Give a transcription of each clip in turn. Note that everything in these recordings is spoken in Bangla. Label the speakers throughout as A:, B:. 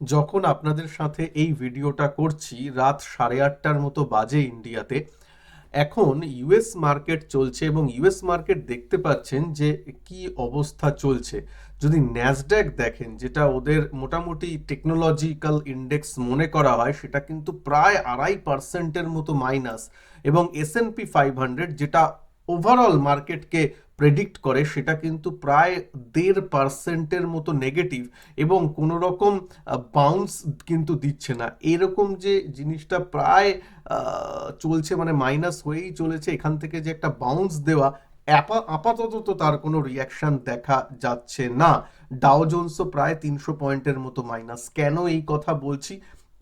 A: যখন আপনাদের সাথে এই ভিডিওটা করছি, রাত সাড়ে আটটার মতো বাজে ইন্ডিয়াতে, এখন ইউএস মার্কেট চলছে এবং ইউএস মার্কেট দেখতে পাচ্ছেন যে কি অবস্থা চলছে। যদি ন্যাসড্যাক দেখেন, যেটা ওদের মোটামুটি টেকনোলজিক্যাল ইন্ডেক্স মনে করা হয়, সেটা কিন্তু প্রায় আড়াই পার্সেন্টের মতো মাইনাস এবং S and P five hundred যেটা ওভারঅল মার্কেটকে প্রেডিক্ট করে, সেটা কিন্তু প্রায় দেড় পার্সেন্টের মতো নেগেটিভ এবং কোনো রকম বাউন্স কিন্তু দিচ্ছে না। এরকম যে জিনিসটা প্রায় চলছে মানে মাইনাস হয়েই চলেছে, এখান থেকে যে একটা বাউন্স দেওয়া আপাতত তো তার কোনো রিয়াকশন দেখা যাচ্ছে না। ডাও জোন্সও প্রায় তিনশো পয়েন্টের মতো মাইনাস কেন এই কথা বলছি?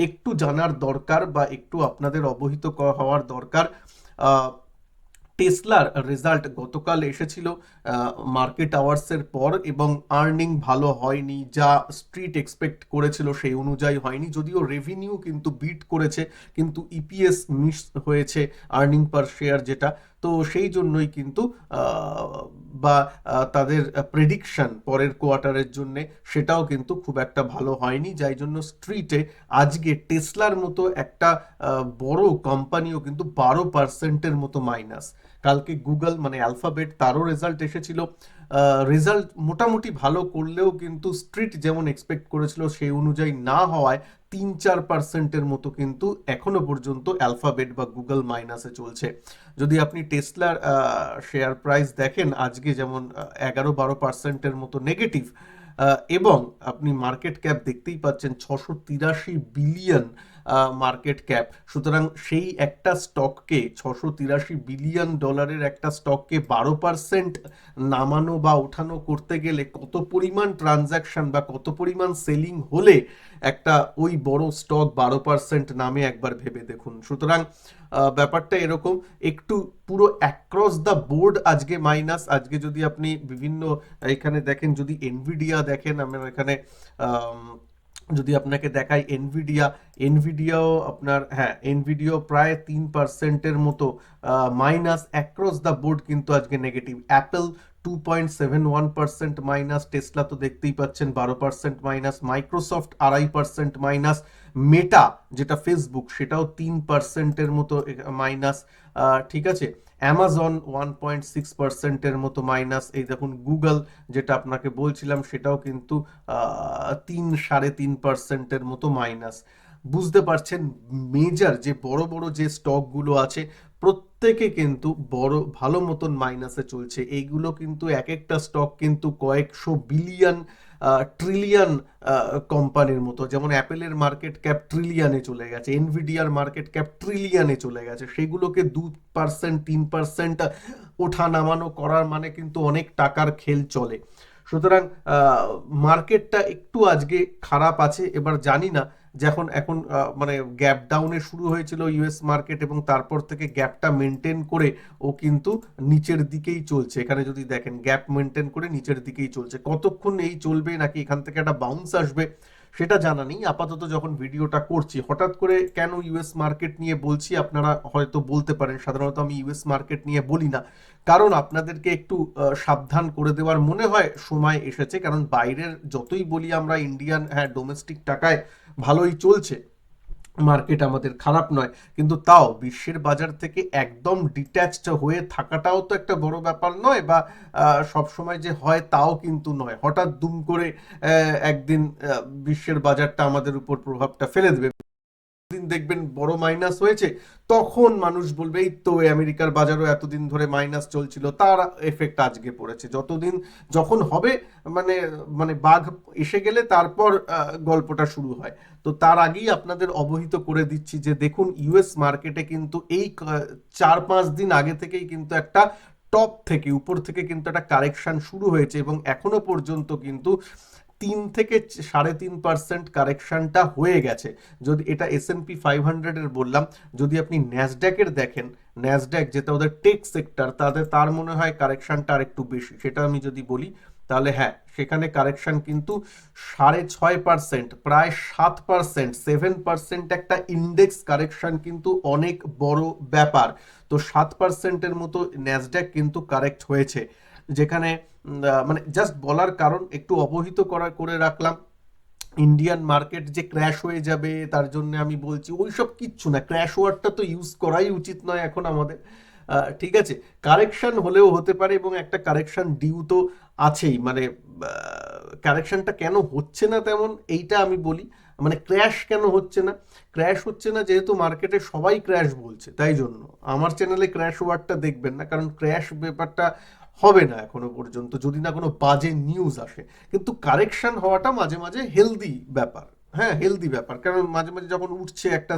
A: একটু জানার দরকার বা একটু আপনাদের অবহিত হওয়ার দরকার। টেসলার রেজাল্ট গতকাল এসেছিল মার্কেট আওয়ার্সের পর এবং আর্নিং ভালো হয়নি, যা স্ট্রিট এক্সপেক্ট করেছিল সেই অনুযায়ী হয়নি, যদিও রেভিনিউ কিন্তু বিট করেছে, কিন্তু ইপিএস মিস হয়েছে আর্নিং পার শেয়ার যেটা। তো সেই জন্যই কিন্তু বা তাদের প্রেডিকশন পরের কোয়ার্টারের জন্যে সেটাও কিন্তু খুব একটা ভালো হয়নি। যাই জন্য স্ট্রিটে আজকে টেসলার মতো একটা বড় কোম্পানিও কিন্তু বারো পার্সেন্টের মতো মাইনাস কালকে গুগল মানে অ্যালফাবেট তারও রেজাল্ট এসেছিল। রেজাল্ট মোটামুটি ভালো করলেও কিন্তু স্ট্রিট যেমন এক্সপেক্ট করেছিল সেই অনুযায়ী না হওয়ায় তিন চার পার্সেন্টের মতো কিন্তু এখনও পর্যন্ত অ্যালফাবেট বা গুগল মাইনাসে চলছে। যদি আপনি টেসলার শেয়ার প্রাইস দেখেন, আজকে যেমন এগারো বারো পার্সেন্টের মতো নেগেটিভ এবং আপনি মার্কেট ক্যাপ দেখতেই পাচ্ছেন ছশো তিরাশি বিলিয়ন মার্কেট ক্যাপ সুতরাং সেই একটা স্টককে ছশো তিরাশি বিলিয়ন ডলারের একটা স্টককে বারো পার্সেন্ট নামানো বা ওঠানো করতে গেলে কত পরিমাণ ট্রানজাকশন বা কত পরিমাণ সেলিং হলে একটা ওই বড় স্টক বারো পার্সেন্ট নামে একবার ভেবে দেখুন। সুতরাং ব্যাপারটা এরকম একটু পুরো অ্যাক্রস দ্য বোর্ড আজকে মাইনাস আজকে যদি আপনি বিভিন্ন এখানে দেখেন যদি এনভিডিয়া দেখেন আমার এখানে আম, যদি আপনাকে দেখাই এনভিডিয়া এনভিডিয়াও আপনার হ্যাঁ এনভিডিও প্রায় তিন পার্সেন্টের মতো মাইনাস অ্যাক্রস দ্য বোর্ড কিন্তু আজকে negative Apple two point seven one percent minus Tesla তো দেখতেই পাচ্ছেন বারো পার্সেন্ট মাইনাস মাইক্রোসফট আড়াই পার্সেন্ট মাইনাস মেটা যেটা ফেসবুক সেটাও তিন পার্সেন্টের মতো মাইনাস ঠিক আছে? অ্যামাজন ওয়ান পয়েন্ট সিক্স পার্সেন্টের মতো মাইনাস এই দেখুন গুগল যেটা আপনাকে বলছিলাম সেটাও কিন্তু তিন সাড়ে তিন পার্সেন্টের মতো মাইনাস বুঝতে পারছেন মেজর যে বড় বড় যে স্টকগুলো আছে প্রত্যেকে কিন্তু বড়, ভালো মতন মাইনাসে চলছে। এইগুলো কিন্তু এক একটা স্টক কিন্তু কয়েকশো বিলিয়ন ট্রিলিয়ন কোম্পানির মতো। যেমন অ্যাপেলের মার্কেট ক্যাপ ট্রিলিয়নে চলে গেছে এনভিডিয়ার মার্কেট ক্যাপ ট্রিলিয়নে চলে গেছে। সেগুলোকে দু পার্সেন্ট তিন পার্সেন্ট ওঠা নামানো করার মানে কিন্তু অনেক টাকার খেল চলে। সুতরাং মার্কেটটা একটু আজকে খারাপ আছে। এবার জানি না যখন এখন মানে গ্যাপ ডাউনে শুরু হয়েছিল ইউএস মার্কেট এবং তারপর থেকে গ্যাপটা মেনটেন করে ও কিন্তু নিচের দিকেই চলছে। এখানে যদি দেখেন গ্যাপ মেনটেন করে নিচের দিকেই চলছে। কতক্ষণ এই চলবে নাকি এখান থেকে একটা বাউন্স আসবে সেটা জানা নেই। আপাতত যখন ভিডিওটা করছি, হঠাৎ করে কেন ইউএস মার্কেট নিয়ে বলছি আপনারা হয়তো বলতে পারেন। সাধারণত আমি ইউএস মার্কেট নিয়ে বলি না। কারণ আপনাদেরকে একটু সাবধান করে দেওয়ার মনে হয়, সময় এসেছে। কারণ বাইরের যতই বলি আমরা ইন্ডিয়ান হ্যাঁ ডোমেস্টিক টাকায় ভালোই চলছে। মার্কেট আমাদের খারাপ নয়, কিন্তু তাও বিশ্বের বাজার থেকে একদম ডিট্যাচড হয়ে থাকাটাও তো একটা বড় ব্যাপার নয় বা সবসময় যে হয় তাও কিন্তু নয়। হঠাৎ দুম করে একদিন বিশ্বের বাজারটা আমাদের উপর প্রভাবটা ফেলে দেবে। দিন দেখবেন বড় মাইনাস হয়েছে, তখন মানুষ বলবে, এই তো আমেরিকার বাজারও এতদিন ধরে মাইনাস চলছিল, তার এফেক্ট আজকে পড়েছে। যতদিন যখন হবে মানে মানে বাঘ এসে গেলে তারপর গল্পটা শুরু হয়। তো তার আগেই আপনাদের অবহিত করে দিচ্ছি যে, দেখুন ইউএস মার্কেটে কিন্তু এই চার পাঁচ দিন আগে থেকেই কিন্তু একটা টপ থেকে, উপর থেকে কিন্তু একটা কারেকশন শুরু হয়েছে এবং এখনও পর্যন্ত কিন্তু তিন থেকে সাড়ে তিন পার্সেন্ট কারেকশনটা হয়ে গেছে। যদি এটা এস এন পি ফাইভ হান্ড্রেডের বললাম, যদি আপনি ন্যাসড্যাকের দেখেন ন্যাসড্যাক যেটা ওদের টেক সেক্টর তাদের, তার মনে হয় কারেকশনটা আর একটু বেশি। সেটা আমি যদি বলি, তাহলে হ্যাঁ সেখানে কারেকশন কিন্তু সাড়ে ছয় পার্সেন্ট প্রায় সাত পার্সেন্ট সেভেন পার্সেন্ট একটা ইন্ডেক্স কারেকশন কিন্তু অনেক বড় ব্যাপার। তো সাত পার্সেন্টের মতো ন্যাসড্যাক কিন্তু কারেক্ট হয়েছে। যেখানে মানে জাস্ট বলার কারণ একটু অবহিত করা, করে রাখলাম। ইন্ডিয়ান মার্কেট যে ক্র্যাশ হয়ে যাবে, তার জন্য আমি বলছি ওইসব কিচ্ছু না। ক্র্যাশ ওয়ার্ডটা তো ইউজ করাই উচিত নয় এখন আমাদের। ঠিক আছে? কারেকশন হলেও হতে পারে এবং একটা কারেকশন ডিউ তো আছেই। মানে কারেকশনটা কেন হচ্ছে না তেমন, এইটা আমি বলি। মানে ক্র্যাশ কেন হচ্ছে না? ক্র্যাশ হচ্ছে না যেহেতু মার্কেটে সবাই ক্র্যাশ বলছে, তাই জন্য। আমার চ্যানেলে ক্র্যাশ ওয়ার্ডটা দেখবেন না, কারণ ক্র্যাশ ব্যাপারটা হবে না এখনও পর্যন্ত, যদি না কোনো বাজে নিউজ আসে। কিন্তু কারেকশন হওয়াটা মাঝে মাঝে হেলদি ব্যাপার। হ্যাঁ হেলদি ব্যাপার। কারণ মাঝে মাঝে যখন উঠছে একটা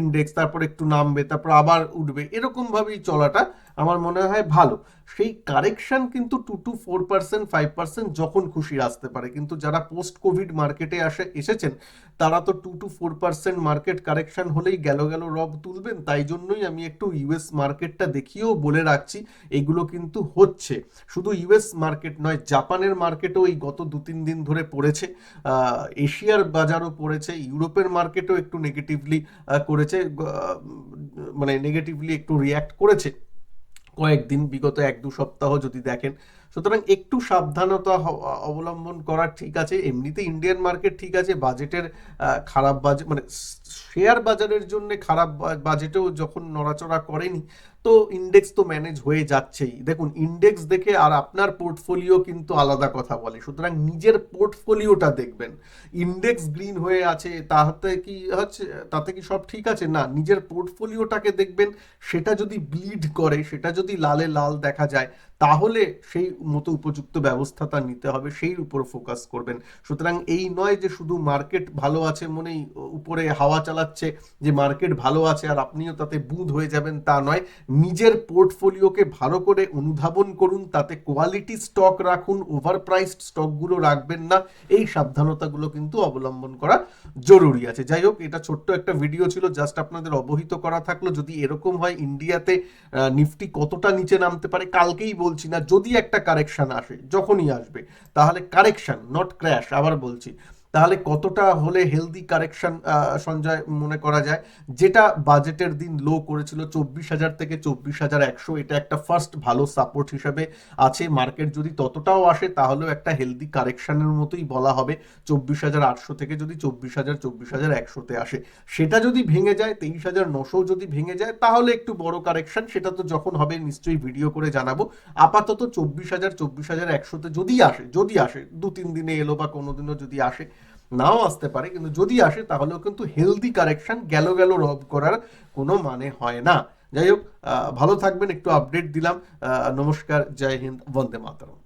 A: ইন্ডেক্স তারপর একটু নামবে, তারপর আবার উঠবে এরকম ভাবেই চলাটা আমার মনে হয় ভালো। সেই কারেকশন কিন্তু two two four percent five percent যখন খুশি আসতে পারে। কিন্তু যারা পোস্ট কোভিড মার্কেটে আসে, এসেছেন, তারা তো two two four percent market correction হলেই গেল গেল রব তুলবেন। তাই জন্যই আমি একটু ইউএস মার্কেটটা দেখিয়েও বলে রাখছি, এগুলো কিন্তু হচ্ছে। শুধু ইউএস মার্কেট নয়, জাপানের মার্কেটও এই গত দু তিন দিন ধরে পড়েছে। এশিয়ার বাজারও পড়েছে, ইউরোপের মার্কেটও একটু নেগেটিভলি করেছে মানে নেগেটিভলি একটু রিয়্যাক্ট করেছে। কয়েকদিন, বিগত এক দু সপ্তাহ যদি দেখেন। সুতরাং একটু সাবধানতা অবলম্বন করা ঠিক আছে। এমনিতে ইন্ডিয়ান মার্কেট ঠিক আছে বাজেটের খারাপ বাজেট মানে শেয়ার বাজারের জন্য খারাপ বাজেটেও যখন নড়াচড়া করেনি তো ইন্ডেক্স তো ম্যানেজ হয়ে যাচ্ছেই। দেখুন ইন্ডেক্স দেখে আর আপনার পোর্টফোলিও কিন্তু আলাদা কথা বলে। সুতরাং নিজের পোর্টফোলিওটা দেখবেন। ইন্ডেক্স গ্রিন হয়ে আছে, তাতে কি হচ্ছে? তাতে কি সব ঠিক আছে? না, নিজের পোর্টফোলিওটাকে দেখবেন, সেটা যদি ব্লিড করে, সেটা যদি লালে লাল দেখা যায়, তাহলে সেই মতো উপযুক্ত ব্যবস্থাটা নিতে হবে, সেই উপর ফোকাস করবেন। সুতরাং এই নয় যে শুধু মার্কেট ভালো আছে মনেই উপরে হাওয়া চালাচ্ছে, যে মার্কেট ভালো আছে আর আপনিও তাতে বুঁদ হয়ে যাবেন, তা নয়। নিজের পোর্টফোলিওকে ভালো করে অনুধাবন করুন, তাতে কোয়ালিটি স্টক রাখুন ওভার প্রাইসড স্টকগুলো রাখবেন না, এই সাবধানতাগুলো কিন্তু অবলম্বন করা জরুরি আছে। যাই হোক, এটা ছোট্ট একটা ভিডিও ছিল জাস্ট আপনাদের অবহিত করা থাকল। যদি এরকম হয় ইন্ডিয়াতে নিফটি কতটা নিচে নামতে পারে, কালকেই বলছি না, যদি একটা কারেকশন আসে, যখনই আসবে, তাহলে কারেকশন নট ক্র্যাশ আবার বলছি। তাহলে কতটা হলে হেলদি কারেকশন সঞ্জয় মনে করা যায়? যেটা বাজেটের দিন লো করেছিল চব্বিশ হাজার থেকে চব্বিশ হাজার একশো, এটা একটা ফার্স্ট ভালো সাপোর্ট হিসাবে আছে। মার্কেট যদি ততটাও আসে, তাহলেও একটা হেলদি কারেকশনের মতোই বলা হবে। চব্বিশ হাজার আটশো থেকে যদি চব্বিশ হাজার চব্বিশ হাজার একশোতে আসে। সেটা যদি ভেঙে যায়, তেইশ হাজার নশো যদি ভেঙে যায়, তাহলে একটু বড় কারেকশন সেটা তো যখন হবে নিশ্চয়ই ভিডিও করে জানাব। আপাতত চব্বিশ হাজার চব্বিশ হাজার একশোতে যদি আসে যদি আসে দু তিন দিনে এলো বা কোনোদিনও যদি আসে নাও আসতে পারে, কিন্তু যদি আসে তাহলেও কিন্তু হেলদি কারেকশন গেল গেল রব করার কোনো মানে হয় না। যাই হোক ভালো থাকবেন, একটু আপডেট দিলাম। নমস্কার, জয় হিন্দ, বন্দে মাতরম।